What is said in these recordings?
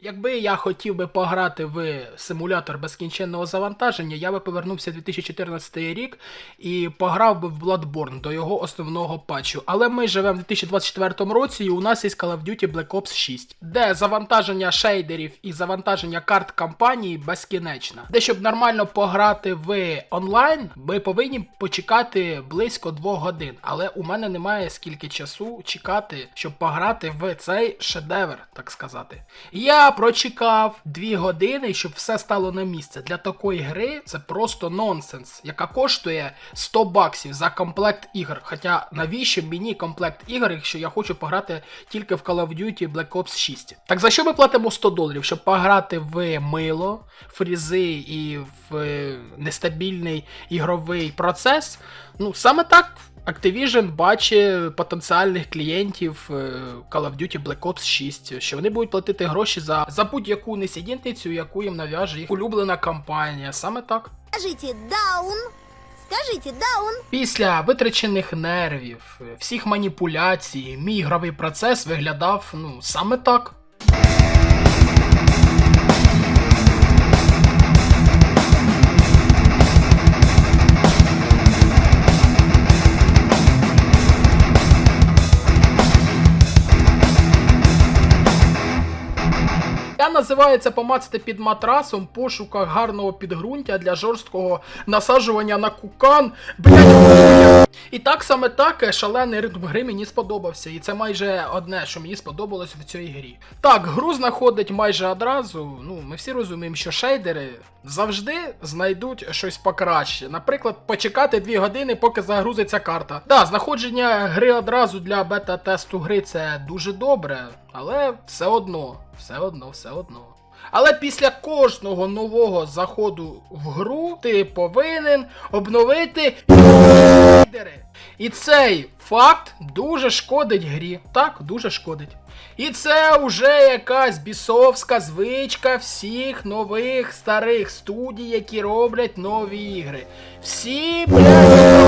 Якби я хотів би пограти в симулятор безкінченного завантаження, я би повернувся 2014 рік і пограв би в Bloodborne до його основного патчу. Але ми живемо в 2024 році, і у нас є Call of Duty Black Ops 6, де завантаження шейдерів і завантаження карт кампанії безкінечно. Де щоб нормально пограти в онлайн, ми повинні почекати близько 2 годин. Але у мене немає скільки часу чекати, щоб пограти в цей шедевр, так сказати. Я прочекав 2 години, щоб все стало на місце. Для такої гри це просто нонсенс, яка коштує 100 баксів за комплект ігор. Хоча навіщо мені комплект ігор, якщо я хочу пограти тільки в Call of Duty Black Ops 6? Так за що ми платимо 100 доларів? Щоб пограти в мило, фрізи і в нестабільний ігровий процес? Ну, саме так. Activision бачить потенціальних клієнтів е, Call of Duty Black Ops 6, що вони будуть платити гроші за, за будь-яку несідітницю, яку їм нав'яже їх улюблена компанія. Саме так. Скажите даун. Скажите даун. Після витрачених нервів, всіх маніпуляцій, мій ігровий процес виглядав ну саме так. Я називаю помацати під матрасом в пошуках гарного підґрунтя для жорсткого насаджування на кукан. І так саме так е, шалений ритм гри мені сподобався. І це майже одне, що мені сподобалось в цій грі. Так, гру знаходить майже одразу. Ну, ми всі розуміємо, що шейдери завжди знайдуть щось покраще. Наприклад, почекати 2 години, поки загрузиться карта. Да, знаходження гри одразу для бета-тесту гри це дуже добре, але все одно, все одно, все одно. Але після кожного нового заходу в гру ти повинен обновити шейдери. І цей факт дуже шкодить грі. Так, дуже шкодить. І це вже якась бісовська звичка всіх нових старих студій, які роблять нові ігри. Всі, блядь,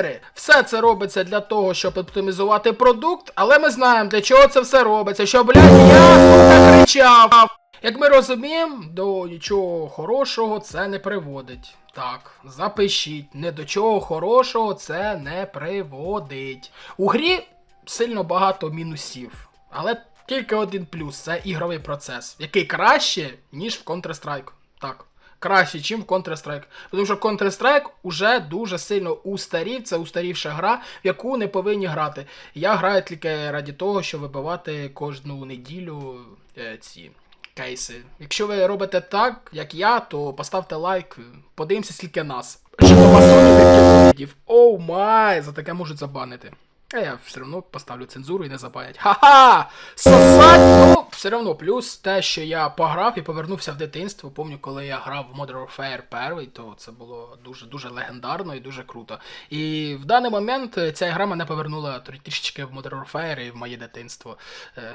шейдери. Все це робиться для того, щоб оптимізувати продукт, але ми знаємо, для чого це все робиться. Що, блядь, я сука кричав. Як ми розуміємо, до нічого хорошого це не приводить. Так, запишіть, не до чого хорошого це не приводить. У грі сильно багато мінусів, але тільки один плюс це ігровий процес, який краще, ніж в Counter-Strike. Так. Краще, ніж в Counter-Strike. Тому що Counter-Strike уже дуже сильно устарів, це устарівша гра, в яку не повинні грати. Я граю тільки раді того, щоб вибивати кожну неділю е, ці кейси. Якщо ви робите так, як я, то поставте лайк, подивимося, скільки нас. Житомасонів Оу май, за таке можуть забанити. А я все одно поставлю цензуру і не забанять. Ха-ха! Сосать! Ну, все одно, плюс те, що я пограв і повернувся в дитинство. Помню, коли я грав в Modern Warfare 1, то це було дуже дуже легендарно і дуже круто. І в даний момент ця гра мене повернула трішечки в Modern Warfare і в моє дитинство. Е,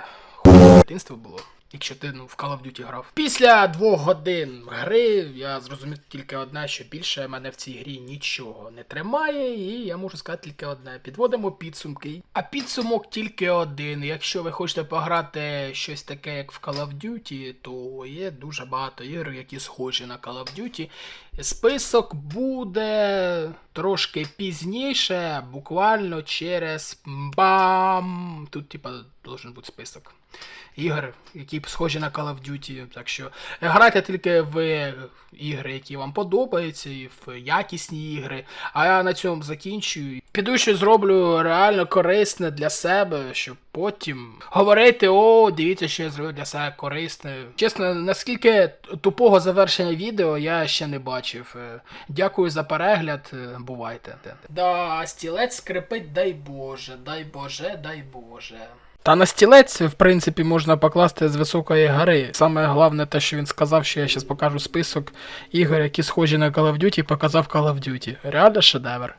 дитинство було. Якщо ти ну, в Call of Duty грав. Після двох годин гри я зрозумів тільки одне, що більше мене в цій грі нічого не тримає, і я можу сказати тільки одне. Підводимо підсумки. А підсумок тільки один. Якщо ви хочете пограти щось таке, як в Call of Duty, то є дуже багато ігор, які схожі на Call of Duty. Список буде трошки пізніше, буквально через бам. Тут, типа, должен бути список ігор, які схожі на Call of Duty. Так що грайте тільки в ігри, які вам подобаються, і в якісні ігри. А я на цьому закінчую. Піду щось зроблю реально корисне для себе, щоб потім говорити: о, дивіться, що я зробив для себе корисне. Чесно, наскільки тупого завершення відео я ще не бачив. Е, Дякую за перегляд. е, Бувайте. Да, стілець скрипить, дай Боже, дай Боже, дай Боже. Та на стілець, в принципі, можна покласти з високої гори. Саме головне те, що він сказав, що я зараз покажу список ігор, які схожі на Call of Duty, показав Call of Duty. Реально шедевр.